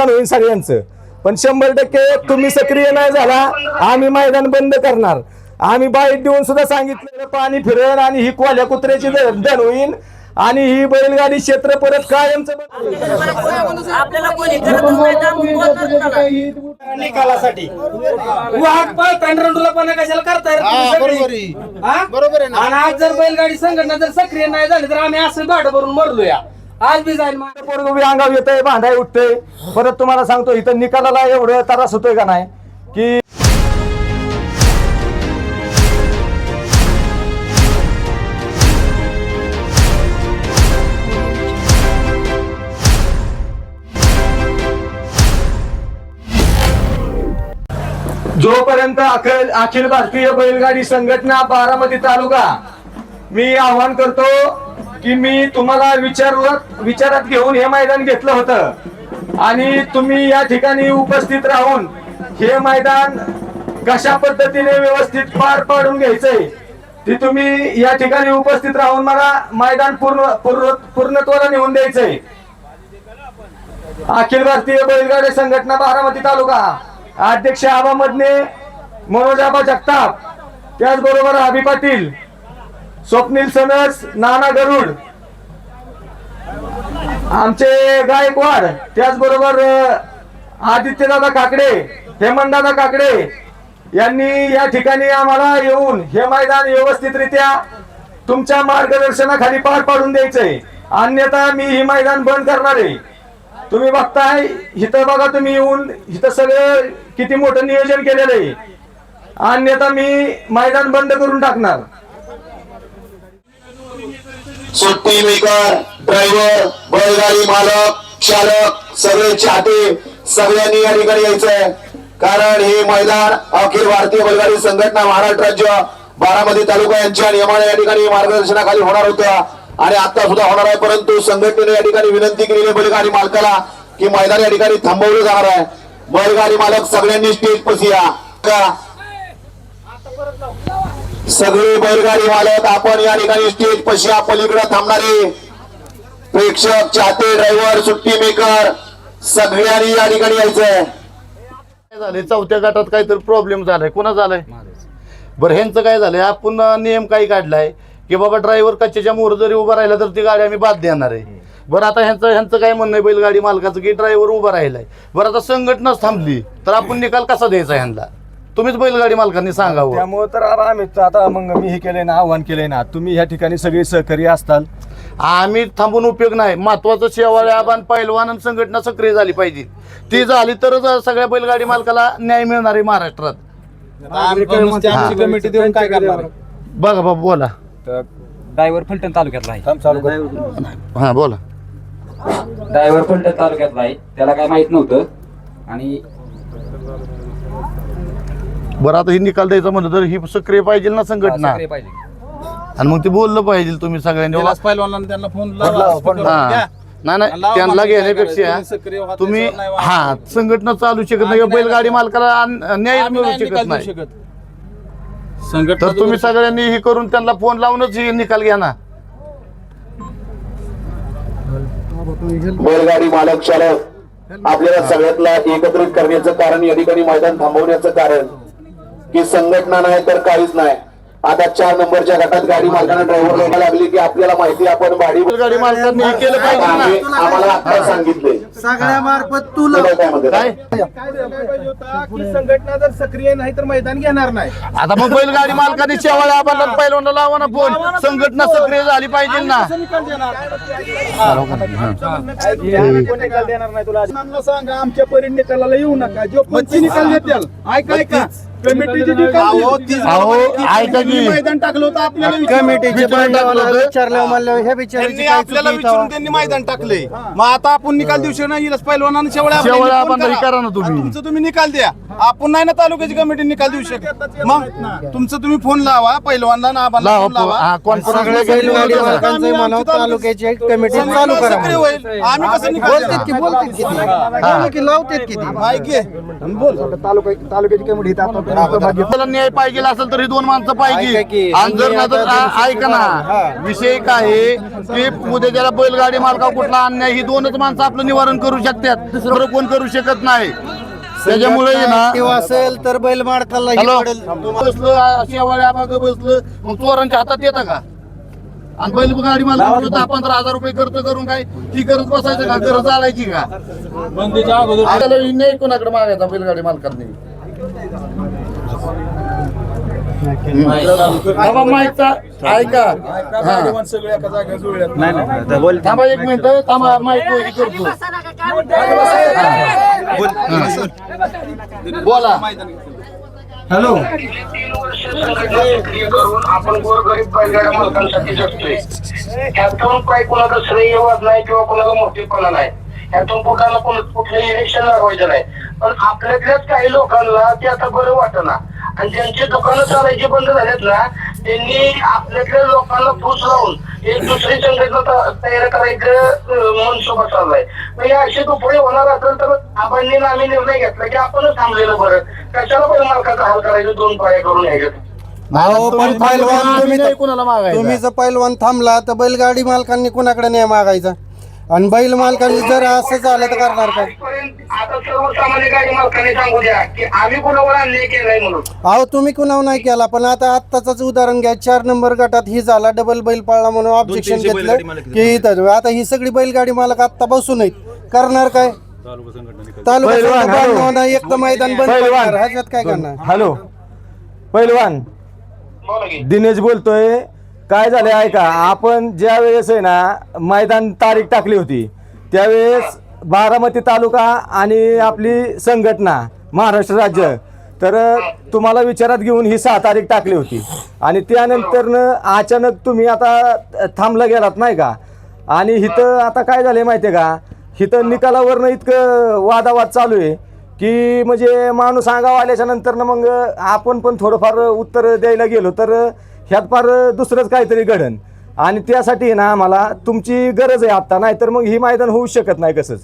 नुकसान होईल सगळ्यांचं पण शंभर टक्के तुम्ही सक्रिय नाही झाला आम्ही मैदान बंद करणार आम्ही बाईट देऊन सुद्धा सांगितलं पाणी फिरेल आणि ही कोल्या कुत्र्याची दण होईल आणि ही बैलगाडी क्षेत्र परत कायमचं. निकालासाठी पांढरंडुलापणा कशाला करताय हा? बरोबर. हा? आणि आज जर बैलगाडी संघटना जर सक्रिय नाही झाली तर आम्ही असं भाडं भरून मरलो या आज बी जाईल माझं. पोरगं बी अंगावर येतंय भांडाय उठतंय परत तुम्हाला सांगतो इथं निकालाला एवढं त्रास होतोय का नाही की जोपर्यंत अखिल अखिल भारतीय बैलगाडी संघटना बारामती तालुका मी आवाहन करतो की मी तुम्हाला विचारत विचारात घेऊन हे मैदान घेतलं होतं. आणि तुम्ही या ठिकाणी उपस्थित राहून हे मैदान कशा पद्धतीने व्यवस्थित पार पाडून घ्यायचंय ते तुम्ही या ठिकाणी उपस्थित राहून मला मैदान पूर्ण पूर्ण पूर्णत्वाला नेऊन द्यायचंय. अखिल भारतीय बैलगाडी संघटना बारामती तालुका अध्यक्ष आबा मदने मनोजाबा जगताप त्याचबरोबर अभि पाटील स्वप्नील सनस नाना गरुड. आमचे गायकवाड त्याचबरोबर आदित्यदादा काकडे हेमंतदादा काकडे यांनी या ठिकाणी आम्हाला येऊन हे मैदान व्यवस्थितरित्या तुमच्या मार्गदर्शनाखाली पार पाडून द्यायचंय. अन्यथा मी हे मैदान बंद करणार आहे. तुम्ही बघताय इथं बघा तुम्ही येऊन इथं सगळं किती मोठं नियोजन केलेलं आहे. अन्यथा मी मैदान बंद करून टाकणार. सुट्टी मेकर ड्रायव्हर बैलगाडी मालक चालक सगळे चाहते सगळ्यांनी या ठिकाणी यायचंय. कारण हे मैदान अखिल भारतीय बैलगाडी संघटना महाराष्ट्र राज्य बारामती तालुका यांच्या नियमाने या ठिकाणी मार्गदर्शनाखाली होणार होत्या आणि आता सुद्धा होणार आहे परंतु संघटनेने या ठिकाणी विनंती केलेली आहे बैलगाडी मालकाला की मैदान या ठिकाणी थांबवलं जाणार आहे. बैलगाडी मालक सगळ्यांनी स्टेज पशी का सगळे बैलगाडी मालक आपण या ठिकाणी स्टेज पशी पलीकडे थांबणारे प्रेक्षक चाहते ड्रायव्हर सुट्टी मेकर सगळ्यांनी या ठिकाणी यायचंय. झाले चौथ्या गटात काहीतरी प्रॉब्लेम झालाय. कोणा झालाय? बरं ह्यांचं काय झालंय? आपण नियम काही काढलाय की बाबा ड्रायव्हर कच्च्याच्या मोर जरी उभा राहिला तर ती गाडी आम्ही बाद देणार आहे. बरं आता ह्यांचं ह्यांचं काय म्हणणं आहे बैलगाडी मालकाचं की ड्रायव्हर उभा राहिलाय. बरं आता संघटनाच थांबली. तर आपण निकाल कसा द्यायचा ह्यांना? तुम्हीच बैलगाडी मालकांनी सांगावं. त्यामुळे तर आता आम्ही आता मग मी हे केलंय ना आव्हान केलंय ना. तुम्ही या ठिकाणी सगळे सहकारी असताल. आम्ही थांबून उपयोग नाही. महत्वाचं शेवाळे आबान पैलवान आणि संघटना सक्रिय झाली पाहिजे. ती झाली तरच सगळ्या बैलगाडी मालकाला न्याय मिळणार आहे महाराष्ट्रात. आमची कमिटी देऊन काय करणार बघा बाबा बोला. ड्रायव्हर फलटण तालुक्यातला आहे. हा बोला. ड्रायव्हर फलटण तालुक्यातला आहे. त्याला काय माहीत नव्हतं. आणि बरं आता ही निकाल द्यायचा म्हणलं तर ही सक्रिय पाहिजे ना संघटना? सक्रिय पाहिजे. आणि मग ते बोललं पाहिजे तुम्ही सगळ्यांनी. बाबा, त्यांना फोन लावा, फोन लावा हा. नाही नाही लावा त्यांना मागे काय घेण्यापेक्षा व्हा, तुम्ही त्याच्यावर नाही व्हा. हा संघटना चालू शकत नाही आम्ही बैलगाडी नाही मालकाला अन- न्याय आम्ही मिळू नाही. शकत निकाल देऊ नाही शकत संघटना तर तुम्ही सगळ्यांनी हे करून त्यांना फोन लावूनच हे निकाल घ्या ना. बैलगाडी मालक चालक आपल्याला सगळ्यातला एकत्रित करण्याचं कारण या ठिकाणी मैदान थांबवण्याचं कारण. की संघटना नाही तर काहीच नाही. आता चार नंबरच्या गटात गाडी मालकांना ड्रायव्हर यायला लागली की आपल्याला माहिती आपण गाडी बैलगाडी मालकांनी हे केलं पाहिजे आम्ही- आम्हाला आता सांगितले सगळ्या मार्फत तुला काय? काय? की संघटना जर सक्रिय नाही तर मैदान घेणार नाही? आता मग बैलगाडी मालकांनी शेवाळ्या आबाला पहिल्यांदा लावा ना फोन. संघटना सक्रिय झाली पाहिजे ना. निकाल देणार? नाही तुला? सांगा आमच्या परी निकालाला येऊ नका. जो पंची निकाल देतील? ऐका ऐका. कमिटीची जी अहो ऐका की. मैदान टाकलं होतं आपल्याला विचारून. कमिटीचे त्यांनी आपल्याला विचारून त्यांनी मैदान टाकले. मग आता आपण निकाल देऊ पहिलवानानं शेवळ्या शेवळ्या आपल्याला करा. करा ना तुम्ही. आणि तुमचं तुम्ही निकाल द्या. आपण नाही ना तालुक्याची कमिटी निकाल देऊ शकत. मग तुमचं तुम्ही फोन लावा पहिलवानला ना लावा फोन लावा. हा कॉन्फरन्स आम्ही आमची तालुक्याची कमिटी चालू करा. आम्ही कसं निकाल देणार? ऐक ये. बोल तालुका तालुक्याची कमिटी त्याला न्याय पाहिजे असेल तर ही दोन माणसं पाहिजे. आणि जर तर आ- ऐका ना. विषय काय आहे की उद्या त्याला बैलगाडी मालका कुठला अन्याय ही दोनच माणसं आपलं निवारण करू शकतात. दुसरं कोण करू शकत नाही. त्याच्यामुळे ना असेल तर बैल माडकाला हॅलो? बसलं शेवाळ्या मागं बसलं. मग चोरांच्या हातात येतं का? आणि बैल गाडी मला दहा पंधरा हजार रुपये खर्च करून काय ती करत बसायचं का? गरज चालायची का? कोणाकडे मागायचा बैलगाडी मालकांनी? बाबा माहितचा ऐका. हा. सगळे एका जागेवर जुळल्यात थांबा एक मिनिट थांबा माहीत हे करतो बोला. हॅलो करून आपण गोरगरीब बैलगाड्या मालकांसाठी जगतोय ह्यातून काही कोणाचा श्रेय वाद नाही किंवा कोणाला मोठेपणा नाही. ह्यातून कुठलं इलेक्शन लावायचं नाही. पण आपल्यातल्याच काही लोकांना ते आता बरं वाटना. आणि ज्यांचे दुकानं चालायचे बंद झालेत ना त्यांनी आपल्यातल्या लोकांना फूस लावून एक दुसरी संघटना तयार करायचं मनसुबा चाललाय. हे असे उपयोग होणार असेल तर आपण आम्ही निर्णय घेतला की आपणच थांबलेलं बरं. कशाला पण मालकाचा हाल करायचं दोन पाया करून यायचं अहो पण पहिलवान तुम्ही नाही कोणाला मागायचा. तुम्ही जर पहिलवान थांबला तर बैलगाडी मालकांनी कुणाकडे नाही मागायचा? आणि बैल मालकांनी जर असं झालं तर करणार काय? आजपर्यंत आता सर्वसामान्य गाडी मालकांनी सांगू द्या की आम्ही कुणावर अन्याय केलाय म्हणून. अहो तुम्ही कुणावर नाही केला पण आता आत्ताच उदाहरण घ्या. चार नंबर गटात ही झाला डबल बैल पळला म्हणून ऑब्जेक्शन घेतलं. की इथं आता ही सगळी बैलगाडी मालक आता बसून आहेत करणार काय? तालुका पहिलवान, संघ हॅलो. बांधणार, एक तर मैदान बंद. करणार. ह्याच्यात काय करणार? हॅलो. बोला की. दिनेश बोलतोय. काय झालं ऐका आपण ज्या वेळेस आहे ना मैदान तारीख टाकली होती त्यावेळेस बारामती तालुका आणि आपली संघटना महाराष्ट्र राज्य तर तुम्हाला विचारात घेऊन ही सहा तारीख टाकली होती. आणि त्यानंतरनं अचानक तुम्ही आता थांबला गेलात नाही का? आणि इथं आता काय झालंय माहिती आहे का? इथं निकालावरनं इतकं वादावाद चालू आहे की म्हणजे माणूस आल्याच्यानंतर मग आपण पण थोडंफार उत्तर द्यायला गेलो तर ह्यात फार दुसरंच काहीतरी घडन. आणि त्यासाठी ना आम्हाला तुमची गरज आहे आता नाही तर मग ही मैदान होऊ शकत नाही कसंच.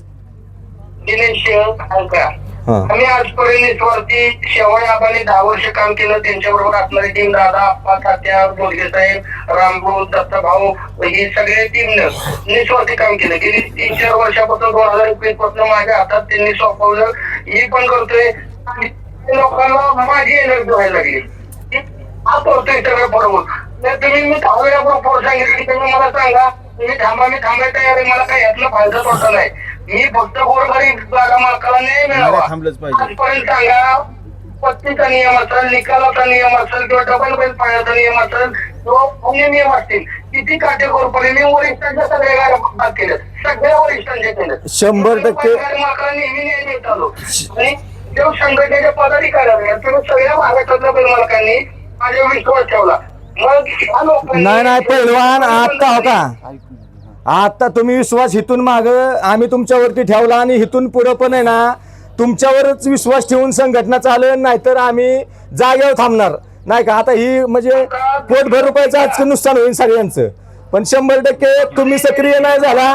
दिनेश ऐका हा. आम्ही आजपर्यंत निस्वार्थी शेवळ आबाने दहा वर्ष काम केलं त्यांच्याबरोबर असणारी टीम दादा अप्पा तात्या बोलगे साहेब रामभाऊ दत्ता भाऊ ही सगळ्या टीमनं निस्वार्थी काम केलं. गेली तीन चार वर्षापासून दोन हजार एकवीसपासून माझ्या हातात त्यांनी सोपवलं ही पण करतोय. आणि लोकांना माझी एनर्जी व्हायला लागली. हा करतोय सगळं बरोबर. तर तुम्ही मी बरोबर सांगितलं की तुम्ही मला सांगा तुम्ही थांबा मी तयार आहे. मला काही यातलं फायदा तोटा नाही. मी फक्त गोरगरीब जागा मालकाला नाही मिळावा. आजपर्यंत सांगा पत्तीचा नियम असेल निकालाचा नियम असेल किंवा डबल बेल पाण्याचा नियम असेल किंवा अन्य नियम असतील किती काटेकोरपणे मी वरिष्ठांच्या सगळ्या गाड्या बाद केल्या सगळ्या वरिष्ठांच्या केल्या शंभर टक्के. मालकाला नेहमी न्याय देत आलो आणि त्या संघटनेच्या पदाधिकाऱ्यांनी किंवा सगळ्या महाराष्ट्रातल्या बैल मालकांनी विश्वास ठेवला. मग ह्या लोकांनी नाही नाही पहिलवान आता हो का? आता तुम्ही विश्वास इथून माग आम्ही तुमच्यावरती ठेवला आणि इथून पुढं पण आहे ना तुमच्यावरच विश्वास ठेवून संघटना चालेल नाहीतर आम्ही जागेवर थांबणार. नाही का? आता ही म्हणजे पोटभर रुपयाचं आज नुकसान होईल सगळ्यांचं. पण शंभर टक्के तुम्ही सक्रिय नाही झाला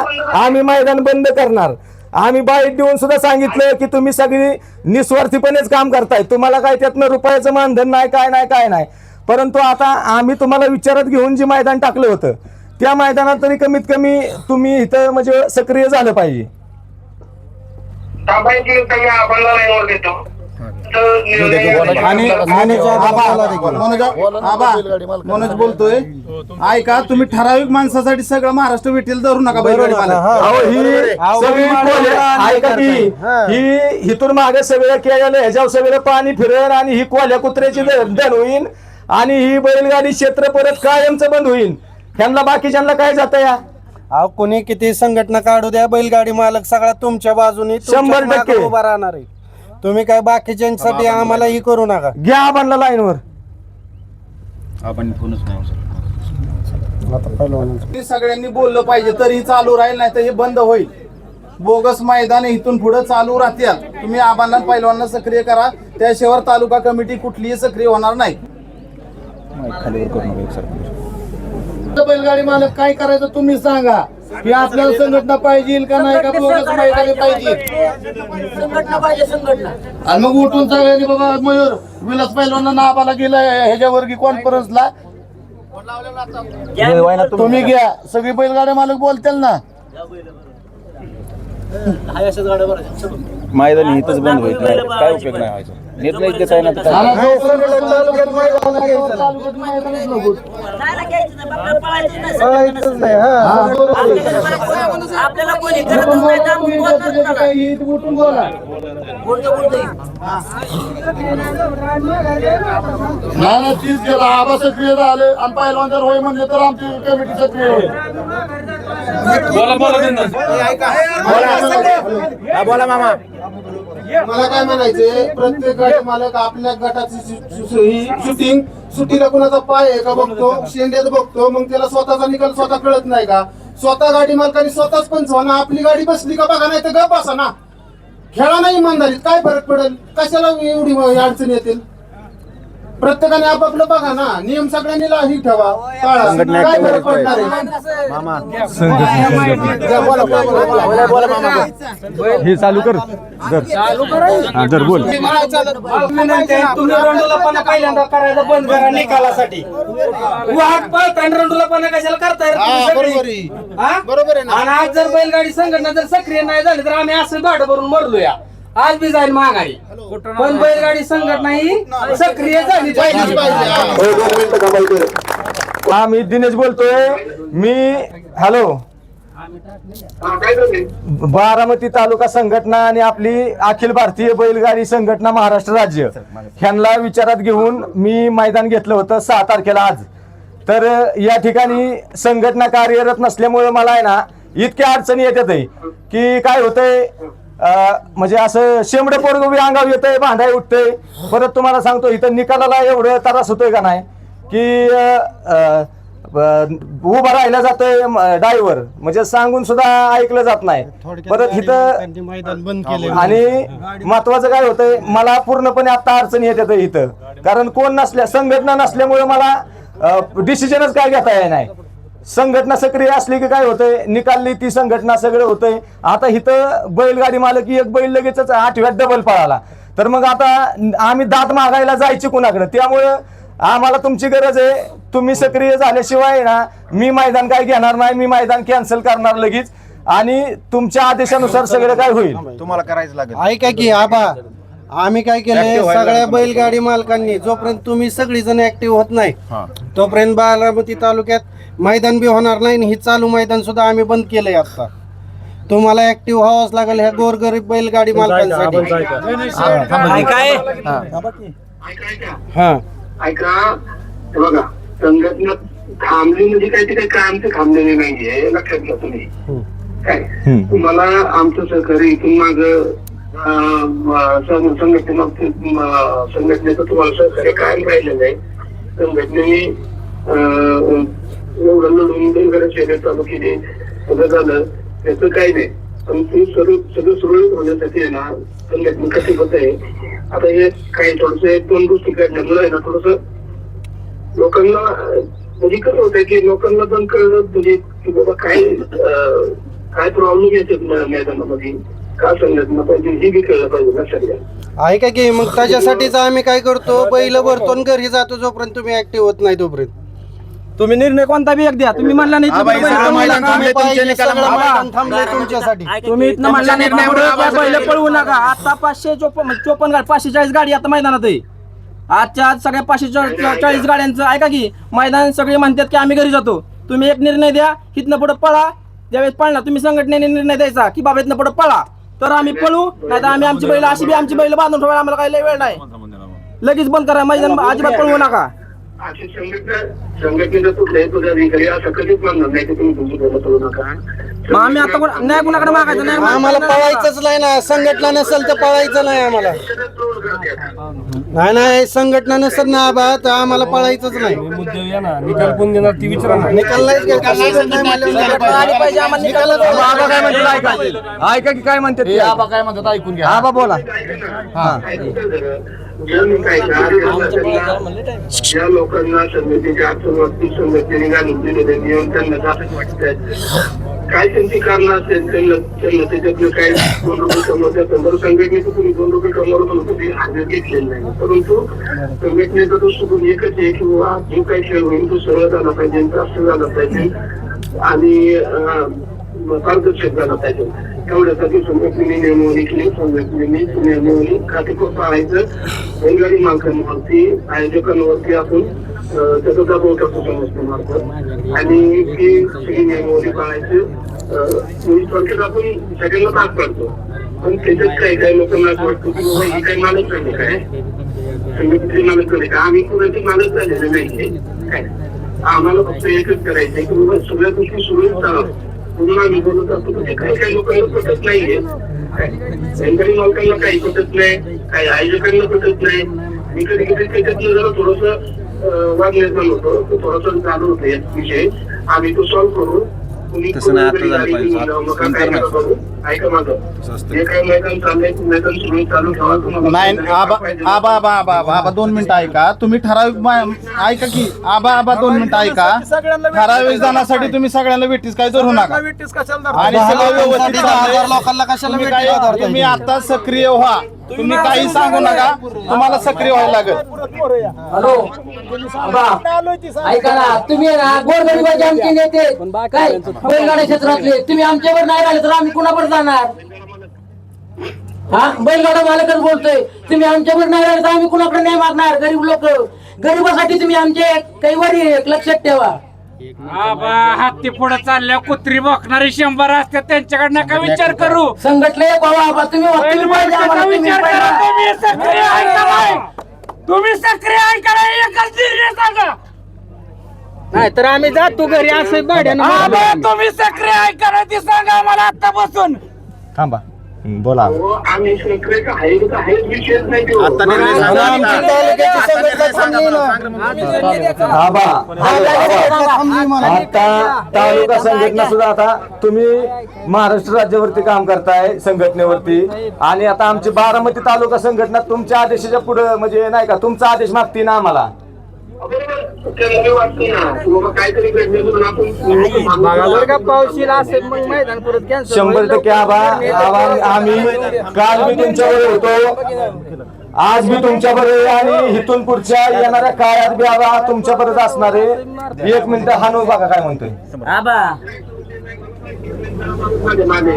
आम्ही मैदान बंद करणार. आम्ही बाईट देऊन सुद्धा सांगितलं की तुम्ही सगळी निस्वार्थीपणेच काम करताय. तुम्हाला काय त्यातनं रुपयाचं मानधन नाही काय नाही काय नाही. परंतु आता आम्ही तुम्हाला विचारात घेऊन जे मैदान टाकलं होतं त्या मैदानात तरी कमीत कमी तुम्ही इथं म्हणजे सक्रिय झालं पाहिजे. आणि आणि आबा. मनोज बोलतोय. ऐका तुम्ही ठराविक माणसासाठी सगळं महाराष्ट्र विठ्ठल धरू नका बैलगाडी मालक. अहो ही अहो, सगळी माणूस कोल्हे- आणि ऐका की हा. ही. इथून मागे सगळं केलेलं ह्याच्यावर सगळं पाणी फिरेल आणि ही कोल्या कुत्र्याची दन होईल आणि ही बैलगाडी क्षेत्र परत कायमचं बंद होईल ह्यांना बाकीच्यांना काय जात या? अहो कोणी किती संघटना काढू द्या बैलगाडी मालक सगळा तुमच्या बाजूने तुमच्याच शंभर मागं टक्के. उभा राहणार आहे. तुम्ही काय बाकीच्यांसाठी आम्हाला ही करू नका. घ्या आबांना लाईनवर. हे सगळ्यांनी बोललं पाहिजे तर ही चालू राहील नाही तर हे बंद होईल. बोगस मैदान इथून पुढे चालू राहतील. तुम्ही आबांना पैलवांना सक्रिय करा. त्याशिवाय तालुका कमिटी कुठलीही सक्रिय होणार नाही. बैलगाडी मालक काय करायचं तुम्ही सांगा. की आपल्याला संघटना पाहिजे का नाही? का बोगस मैदानी पाहिजे. संघटना पाहिजे संघटना. आणि मग उठून सगळ्यांनी बाबा मयूर विलास पैलवाना नाबाला गेला ह्याच्यावर कॉन्फरन्सला तुम्ही घ्या. सगळी बैलगाड्या मालक बोलतील ना. मैदानी इथंच बंद होईल. काय उपयोग नाही व्हायचा? निर्णय आहे ना तर जो संघटना तालुक्यात मैदान घ्यायचं, तालुक्यात मैदानच नको. जायला घ्यायचं नाही, आपल्याला पळायचं नाही. पळायचंच नाही हा बरोबर आहे. आपल्याला कोणी आपण करत बोला, नाही दाबून तुम्ही बोलतात ज्याचं ज्याचं त्याला. काही येईल ते उठून बोला बोलतं बोलतं. नाही नाही तीच केला आबा सक्रिय झाले आणि पहिलवान जर होय म्हणले तर आमची कमिटी सक्रिय होईल मला काय म्हणायचंय प्रत्येक गट मालक आपल्या गटाची शूटिंग सुट्टीला कुणाचा पाय आहे का बघतो? शेंड्यात बघतो मग त्याला स्वतःचा निकाल स्वतः कळत नाही का? स्वतः गाडी मालकाने स्वतःच पण ना आपली गाडी बसली का बघा नाही तर गप असा ना. खेळा नाही इमानदारीत काय फरक पडेल? कशाला एवढी अडचण येतील? प्रत्येकाने आपापलं बघा ना नियम सगळ्यांनी ला- ही ठेवा पाळा. काय फरक पडणार आहे द्या, बोला, बोला, बोला, बोला. हे चालू कर हा जर बोल मी म्हणते, तुम्ही रंडोलापणा पहिल्यांदा करायचं बंद करा निकालासाठी वाट पाहता आणि रंडोलापणा कशाला करताय रे तुम्ही हा, सगळी? बरोबर आहे. हा? बरोबर आहे ना. आणि आज जर बैलगाडी संघटना जर सक्रिय नाही झाली तर आम्ही असं भाडं भरून मरलो या आज बी जाईल महागाई. पण बैलगाडी संघटना ही सक्रिय झाली. पाहिजे. हा. दोन मिनिटं थांबायचं. मी दिनेश बोलतोय. मी हॅलो. हा, बारामती तालुका संघटना आणि आपली अखिल भारतीय बैलगाडी संघटना महाराष्ट्र राज्य. ह्यांना विचारात घेऊन मी मैदान घेतलं होतं सहा तारखेला आज. तर या ठिकाणी संघटना कार्यरत नसल्यामुळे मला आहे ना इतक्या अडचणी येतात आहे की काय होतंय म्हणजे असं शेंबडे पोरग बी अंगावर येतंय भांडाय उठतंय. परत तुम्हाला सांगतो इथं निकालाला एवढं त्रास होतोय का नाही? की उभं राहिलं जातंय ड्रायव्हर म्हणजे सांगून सुद्धा ऐकलं जात नाही. परत इथं मैदान बंद केले आणि महत्वाचं काय होतंय मला पूर्णपणे आता अडचणी येतात इथं. कारण कोण नसल्या संघटना नसल्यामुळे मला डिसिजनच काय घेता येत नाही. संघटना सक्रिय असली की काय होतंय? निकालली ती संघटना सगळं होतंय. आता इथं बैलगाडी मालक एक बैल लगेचच आठव्यात डबल पळाला. तर मग आता आम्ही दात मागायला जायची कुणाकडे? त्यामुळं आम्हाला तुमची गरज आहे. तुम्ही सक्रिय झाल्याशिवाय ना मी मैदान काय घेणार नाही मी मैदान कॅन्सल करणार लगेच. आणि तुमच्या आदेशानुसार सगळं काय होईल? तुम्हाला करायचं लागेल. ऐका की आबा आम्ही काय केलंय सगळ्या बैलगाडी मालकांनी जोपर्यंत तुम्ही सगळी जण ऍक्टिव्ह होत नाही तोपर्यंत बारामती तालुक्यात मैदान बी होणार नाही आणि ही चालू मैदान सुद्धा आम्ही बंद केलंय आता. तुम्हाला ऍक्टिव्ह व्हावंच लागेल ह्या गोरगरीब बैलगाडी मालकांसाठी. हा ऐका हे. बघा संघटना थांबली म्हणजे काय ते काही कायमचं थांबलेले नाहीये लक्षात घ्या तुम्ही. काय? तुम्हाला आमचं सहकार्य इथून माग अं, संघटनेचं तुम्हाला सहकार्य कायम राहिलेलं नाही संघटनेने एवढं लढून बेलगड शर्यत चालू केली. सगळं झालं. त्याचं काही नाही. पण ते सर्व सगळं सुरळीत होण्यासाठी आहे ना संघटना कशी होत आहे. आता हे काही थोडस दोन गोष्टी घडल्यामुळे आहे ना थोडस लोकांना म्हणजे कसं होतंय की लोकांना पण कळलं म्हणजे की बाबा काय काय प्रॉब्लेम येतात मैदानामध्ये? का संघटना पाहिजे हे बी कळलं पाहिजे लक्षात घ्या ऐका की मग त्याच्यासाठीच आम्ही काय करतो? बैल भरतो आणि घरी जातो जोपर्यंत तुम्ही ऍक्टिव्ह होत नाही तोपर्यंत. तुम्ही निर्णय कोणता बी एक द्या. तुम्ही म्हणला नाही आबा, सगळं मैदान थांबले तुमच्या निकालामुळे. मैदान थांबलंय तुमच्यासाठी. तुम्ही इथनं म्हणला नाही पहिले पळवू नका. आता पाचशे चोपन्न चोपन्न गाडी पाचशे चाळीस गाडी आता मैदानात आहे आजच्या आज सगळ्या पाचशे चा- चाळीस गाड्यांचं ऐका की मैदान सगळे म्हणतात की आम्ही घरी जातो. तुम्ही एक निर्णय द्या इथनं पुढे पळा. ज्यावेळेस पळला तुम्ही संघटनेने निर्णय द्यायचा की बाबा इथनं पुढे पळा. तर आम्ही पळू नाही तर आम्ही आमची बैल अशी बी आमची बैल बांधून ठेवायला आम्हाला काही लय वेळ नाही. लगेच बंद करा मैदान अजिबात पळवू नका. अशी संघटना संघटनेचा कुठल्याही पदाधिकारी असं कधीच म्हणणार नाही की तुम्ही तुमची बोलत करू नका. मग आम्ही आता कोण- नाही कुणाकडे मागायचं? नाही आम्हाला पळायचंच नाही ना. संघटना नसेल तर पळायचं नाही आम्हाला. नाही नाही संघटना नसेल ना आबा तर आम्हाला पळायचंच नाही. निकाल कोण देणार ती विचारा निकाल नाहीच घ्यायचा. संघटना म्हणल्यावर आली पाहिजे आम्हाला निकाल आबा काय म्हणतात ऐका ऐका की काय म्हणतात हे ते? आबा काय म्हणतात ऐकून घ्या. आबा बोला. ज्या लोकांना समितीच्या अडचण संघटनेने घालून दिलेले नियम त्यांना जास्त वाटतात काय त्यांची कारण असेल त्यांना त्यांना त्याच्यातलं काय दोन रुपये कमवतात तर संघटनेचं तुम्ही दोन रुपये कमवलं म्हणून हजर घेतलेलं नाही परंतु संघटनेचा तो सुरू एकच आहे की बाबा जो काही खेळ होईल तो सरळ झाला पाहिजे जास्त झाला पाहिजे आणि अं, पारदर्शक झाला पाहिजे एवढ्यासाठी संघटनेने नियमावली केली संघटनेने नियमावली काटेकोर पाळायचं बैलगाडी मालकांवरती आयोजकांवरती आपण अं, त्याचा दबाव टाकतो संघटनेमार्फत आणि ती सगळी नियमावली पाळायची अं, आपण सगळ्यांना भाग पडतो. पण त्याच्यात काही काही लोकांना असं वाटतं की बाबा ही काही मालक झाली काय? संघटनेची मालक झाली का? आम्ही कुणाची मालक झालेले नाही काय? आम्हाला फक्त एकच करायचंय की बाबा सगळ्या गोष्टी सुरळीत पुन्हा आम्ही असतो तर ते काही काही लोकांना पटत नाहीये सेंटरी मालकांना काही पटत नाही काही आयोजकांना पटत नाही मी कधी कधी त्याच्यातलं जरा थोडस वाद निर्माण होतो तो थोडासा चालू होतो यात विषय आम्ही तो सॉल्व्ह करू तुम्ही काय करू. नाही आबा आबा आबा आबा आबा दोन मिनिटं ऐका. तुम्ही ठराविक ऐका की आबा आबा दोन मिनिटं ऐका. ठराविक जणांसाठी तुम्ही सगळ्यांना भेटीस काय धरू नका. आणि सगळं व्यवस्थित. लोकांना कशाला आता सक्रिय व्हा. तुम्ही काही सांगू नका. तुम्हाला सक्रिय व्हायला लागेल. हॅलो. ऐका ना तुम्ही गोरगरिबाचे आमचे नेते. काय? बैलगाड्या क्षेत्रातले. तुम्ही आमच्यावर नाही राहिले तर आम्ही कुणावर जाणार. हा? बैलगाडा मालकच बोलतोय. तुम्ही आमच्यावर नाही राहिले तर आम्ही कुणाकडे नाही मागणार गरीब लोक. गरीबासाठी तुम्ही आमचे काही वरी आहे, लक्षात ठेवा. आबा हत्ती पुढे चालल्या कुत्री बघणारी शंभर असतात त्यांच्याकडे नका विचार करू. संघटले बाबा आबा तुम्ही वकील पाहिजे आम्हाला, तुम्ही विचार करा तुम्ही सक्रिय ऐका. तुम्ही सक्रिय ऐका नाही, एकच निर्णय सांगा. नाही तर आम्ही जातो घरी असं भाड्यानं आबा तुम्ही सक्रिय ऐका नाही ते सांगा आम्हाला आता बसून. थांबा. बोला. हो, आम्ही विषयच नाही तो. आता निर्णय आणि सांगा. आमची तालुक्याची संघटना थांबली ना. आबा आबा. थांबली म्हणा. आता तालुका संघटना सुद्धा आता तुम्ही महाराष्ट्र राज्यावरती काम करताय संघटनेवरती. आणि आता आमची बारामती तालुका संघटना तुमच्या आदेशाच्या पुढे म्हणजे नाही का तुमचा आदेश मागते ना आम्हाला. ना की जर येईल असेल मग मैदान परत कॅन्सल शंभर टक्के आबा आबा आम्ही काल मी तुमच्यावर होतो. आज मी तुमच्या बरोबर आणि इथून पुढच्या येणाऱ्या काळात बी आबा तुमच्या बरोबर असणार आहे. एक मिनिट हानू बघा काय म्हणतोय. आबा माझे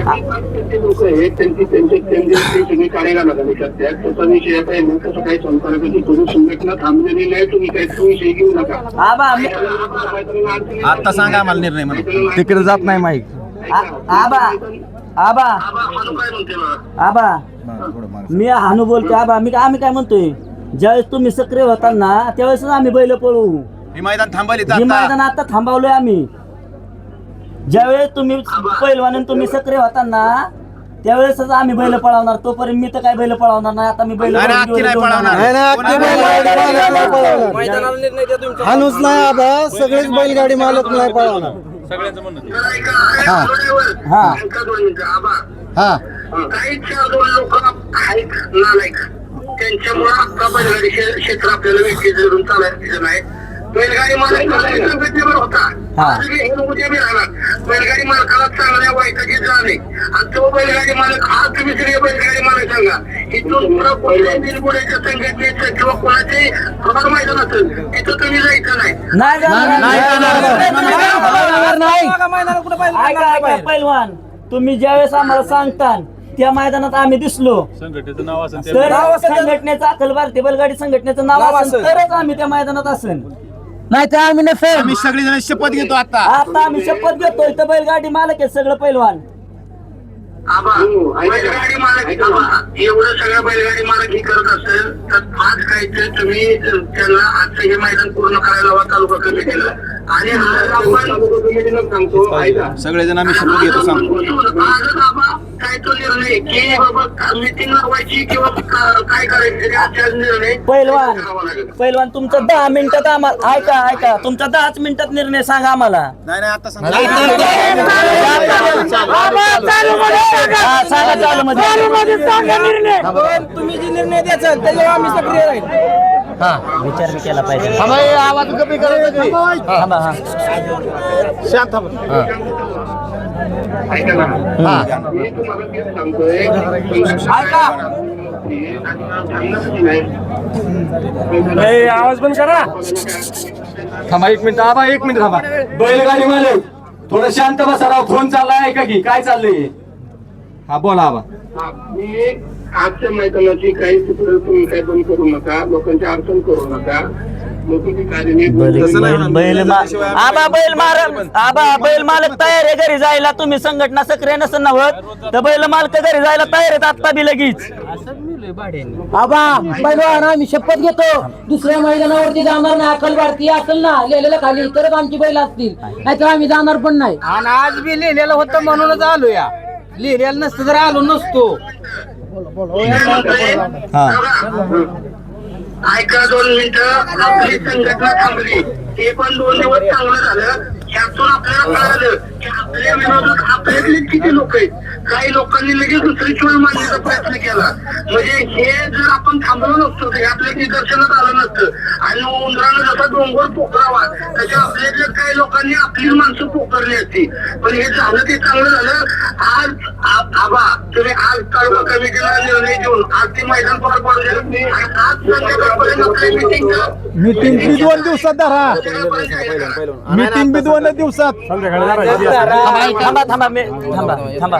हे लोक आहेत त्यांची त्यांचे त्यांचे सगळे त्याचा विषय आता आहे ना कसं काही संपर्क की तुम्ही संघटना थांबलेली नाही तुम्ही काही तो विषय घेऊ नका आबा मी- आता सांगा आम्हाला निर्णय म्हणून. तिकडे जात नाही माईक. आबा आबा. आबा मी हानू बोलतोय आबा. मी आम्ही काय म्हणतोय? ज्यावेळेस तुम्ही सक्रिय होताना त्यावेळेस आम्ही बैल पळू ही मैदान थांबली ही मैदान आता थांबवलोय आम्ही. ज्यावेळेस तुम्ही पहिलवान तुम्ही सक्रिय होताना त्यावेळेसच आम्ही बैल पळवणार. तोपर्यंत मी तर काय बैल पळवणार नाही. आता मी बैल नाही, नाही, अख्खी नाही पळवणार. नाही ना अख्खी बैलगाडी मालक नाही पळवणार. मैदानाला निर्णय द्या तुमच्या हाणूच नाही. आबा सगळेच बैलगाडी मालक नाही पळवणार हा हा. हा काही चार दोन लोक आहेत नालायक त्यांच्यामुळे आता बैलगाडी क्षे- क्षेत्र आपल्याला व्यक्ती धरून चालायचं नाही बैलगाडी होता बैलगाडी मालकाला चांगल्या वाईटाची जाण आणि तो बैलगाडी मालक आज तुम्ही सगळे बैलगाडी मालक सांगा. इथून पुढं कोणत्याही बिलगुड्याच्या संघटनेचं किंवा कोणाचे प्रभाग मैदान असेल तिथं तुम्ही जायचं नाही. पैलवान तुम्ही ज्यावेळेस आम्हाला सांगता त्या मैदानात आम्ही दिसलो. संघटनेचं नाव असेल संघटनेचं अखिल भारतीय बैलगाडी संघटनेचं नाव असेल. तरच आम्ही त्या मैदानात असेल. नाही तर आम्ही नसेल आम्ही सगळेजण शपथ घेतो आता. आता आम्ही शपथ घेतोय तर बैलगाडी मालक आहे सगळं पैलवान. आबा, बैलगाडी मालक आबा, एवढं सगळं बैलगाडी मालक हे करत असेल तर आज काय ते तुम्ही त्यांना आजचं हे मैदान पूर्ण करायला हवा तालुका कमिटीला. आणि आज आपण तालुका कमिटीला सांगतो ऐका सगळेजण आम्ही शपथ घेतो सांगतो आजच काय तो निर्णय की बाबा मिटिंग लावायची किंवा का- काय करायचं निर्णय करावा लागेल पैलवान तुमचं दहा मिनिटात आम्हाला ऐका ऐका तुमचा दहाच मिनिटात निर्णय सांगा आम्हाला नाही नाही आता सांगा हा, सांगा चालू मध्ये तुम्ही जे निर्णय द्यायचा त्याच्यावर आम्ही सक्रिय राहील हा. विचार बी केला पाहिजे. थांबा हे आवाज कमी करायचा की थांबा हा. शांत थांबा. हा. ऐका ना हा. मी तुम्हाला तेच सांगतोय आवाज बंद करा. थांबा एक मिनिट आबा एक मिनिट थांबा. बैलगाडी मालक थोडं शांत बसा राव. फोन चाललाय का की? काय चाललंय? हा बोला आबा. मी आजच्या मैदानाची काही चित्र तुम्ही काही बंद करू नका लोकांची अडचण करू नका. बैल आबा बैल मार आबा बैल मालक तयार आहे घरी जायला. तुम्ही संघटना सक्रिय नसेल नव्हत तर बैल मालक घरी जायला तयार आहेत आता बी लगेच. आबा बैलवान आम्ही शपथ घेतो. दुसऱ्या मैदानावरती जाणार नाही. अकल भारतीय असेल ना लिहिलेलं खाली तरच आमची बैल असतील. नाहीतर आम्ही जाणार पण नाही. आणि आज बी लिहिलेलं होतं म्हणूनच आलो या लिहिलेलं नसतं तर आलो नसतो. ऐका दोन मिनिटं. आपली संघटना थांबली. ते पण दोन दिवस चांगलं झालं. त्यातून आपल्याला कळालं की आपल्या विरोधात आपल्यातले किती लोक आहेत? काही लोकांनी लगेच दुसरी चोळ मारण्याचा प्रयत्न केला. म्हणजे हे जर आपण थांबवलं नसतो तर हे आपल्या निदर्शनात आलं नसतं. आणि उंदरानं जसा डोंगर पोखरावा तशा आपल्यातल्या काही लोकांनी आपली माणसं पोखरली असती. पण हे झालं ते चांगलं झालं. आज आबा तुम्ही आज तालुका कमिटीला निर्णय देऊन आज ते मैदान पार पाडलं. आणि आज संध्याकाळपर्यंत आपल्या मीटिंग बी दोन दिवसात धरा. मीटिंग बी दोन दिवसात. थांबा थांबा मी थांबा थांबा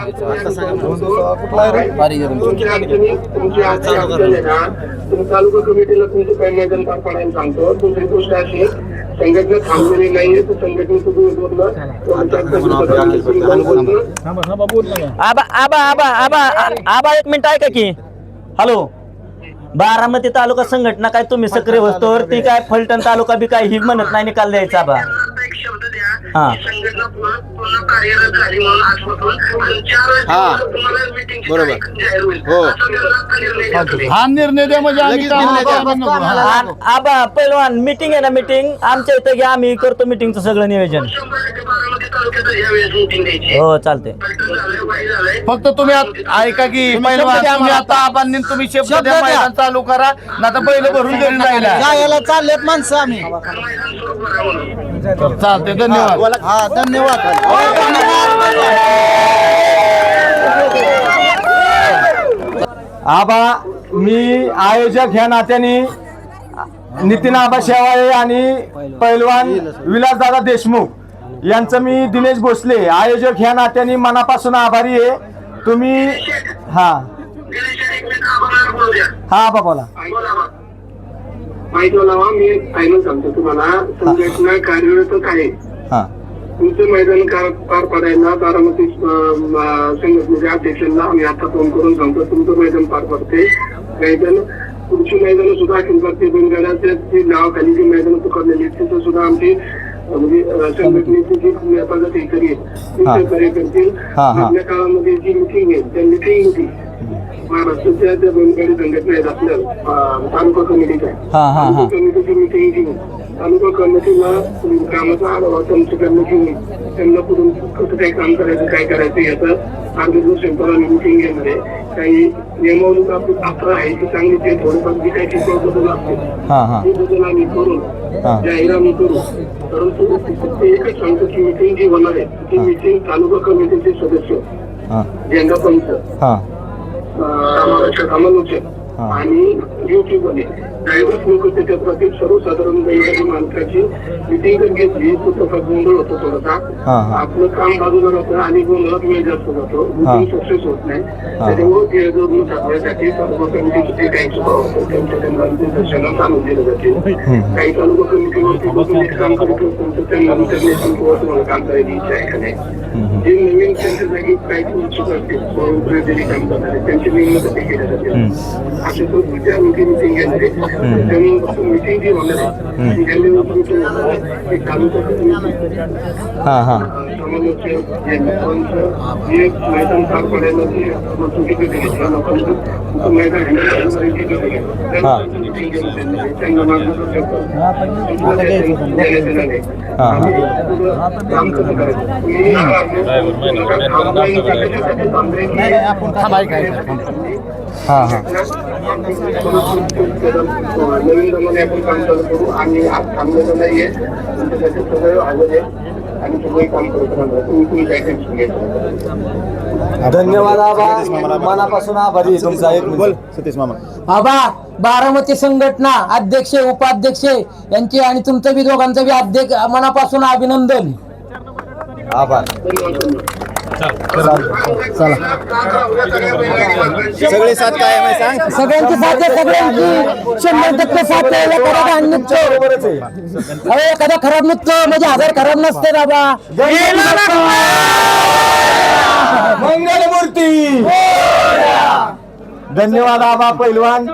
तुमची अडचणी तुमची आजची अडचण आहे ना तुम्ही तालुका कमिटीला तुमचं काही मैदान पार पाडायला सांगतो दुसरी गोष्ट अशी संघटना थांबलेली नाहीये तर संघटनेचं आबा आबा आबा आबा आबा एक मिनिट ऐका की हॅलो बारामती तालुका संघटना काय तुम्ही सक्रिय वस्तूवर ती काय फलटण तालुका बी काय ही म्हणत नाही निकाल द्यायचा आबा हा. की संघटना पुन्हा पुन्हा कार्यरत झाली म्हणून आजपासून. आणि चार दिवसात तुम्हाला मीटिंग जाहीर होईल. हो. असा त्यांना आता निर्णय तुम्ही. हा निर्णय द्या म्हणजे आम्ही लगेच कामाला निर्णय द्या. जाणार नको. हा. आन- आबा पहिलवान मीटिंग आहे ना मीटिंग आमच्या इथं घ्या आम्ही करतो मीटिंगचं सगळं नियोजन. शंभर टक्के बारामती तालुक्यात यावेळेस मीटिंग द्यायची. हो चालते पलटण झालंय वाई झालंय. फक्त तुम्ही आत- ऐका की पहिलवान तुम्ही आता आबांनी तुम्ही शब्द शब्द द्या द्या. मैदान चालू करा. ना तर बैल भरून घरी जायला. जायला चाललेत माणसं आम्ही. मैदान सुरू करा म्हणून. चालते धन्यवाद. हा धन्यवाद. आबा मी आयोजक ह्या नात्याने नितीन आबा शेवाळे आणि पैलवान विलासदादा देशमुख यांचं मी दिनेश भोसले आयोजक ह्या नात्याने मनापासून आभारी आहे. तुम्ही हा. दिनेश एक मिनिट आभार बोलू द्या हा आबा बोला. माहिती लावा मी फायनल सांगतो तुम्हाला. संघटना कार्यरतच आहे. हा. तुमचं मैदान कार- पार पाडायला बारामती संघटनेच्या अध्यक्षांना आम्ही आता फोन करून सांगतो तुमचं मैदान पार पडते मैदान तुमची मैदान सुद्धा अखिल भारतीय बैलगाड्याच्या जी नावाखाली जी मैदान पुकारलेली आहेत तिथं सुद्धा आमची म्हणजे संघटनेची जी पदाधिकारी आहेत ती हा. करतील हा, हा. आपल्या काळामध्ये जी मिटिंग आहे त्या मिटिंग महाराष्ट्राच्या त्या बैलगाडी संघटना आहेत आपल्या तालुका कमिटीच्या. हा, हा, हा. कमिटीची मिटिंग घेऊन तालुका कमिटीला कामाचा आढावा त्यांच्याकडनं घेऊन त्यांना पुढून कसं काय काम करायचं काय करायचं याचं मार्गदर्शन करून मिटिंग घेणार आहे काही नियमावली आपली पात्र आहे ती चांगली ते थोडंफार जी काही शिकवत बदल असते हा हा. ते बदल आम्ही करून हा. जाहीर आम्ही करू. परंतु फक्त एकच सांगतो की मिटिंग जी होणार आहे ती मिटिंग तालुका कमिटीचे सदस्य हा. झेंडा पंच. हा. समालोचक समालोचक हा. आणि युट्यूबमध्ये ड्रायव्हर लोक त्याच्या प्रति सर्वसाधारण बैलगाडी मालकाची मिटिंग घेतली तर त्याचा गोंधळ होतो थोडासा. आपलं काम बाजूला राहतं आणि गोंधळात वेळ जास्त जातो. मिटिंग सक्सेस होत नाही. त्याच्यामुळे ते जोडून टाकण्यासाठी तालुका कमिटीचे काही सुद्धा होतं त्यांच्या त्यांना निदर्शनास आणून दिलं जाते. काही तालुका कमिटीवरती एक काम करत त्यांना इंटरनेशनल तुम्हाला काम करायची इच्छा आहे का नाही? जे नवीन त्यांच्या जागी काही इच्छुक असतील स्वयंप्रेरित काम करणारे त्यांची निवडणूक ते केल्या जाते आहे ती ज्यांनी मिटिंग होणार हा हा. हा, हा. हा. नवीन जमाने आपण काम चालू करू आणि आज थांबलेलं नाहीये. तुमच्यासाठी सगळं हजर आहे आणि सगळे काम करत राहणार तुम्ही तुम्ही काय टेन्शन घ्यायचं धन्यवाद आबा. मनापासून आभारी आहे तुमचा एक बोल सतीश मामा. आबा बारामती संघटना अध्यक्ष उपाध्यक्ष यांचे आणि तुमचं बी दोघांचं बी अध्यक्ष मनापासून अभिनंदन. आभार सगळे साथ काय आहे माहिती सांग. सगळ्यांची साथ आहे सगळ्यांची. शंभर टक्के साथ आहे एखादा घाण निघतो अरे एखादा खराब निघतो म्हणजे हजार खराब नसते बाबा. मंगलमूर्ती. धन्यवाद आबा पैलवान.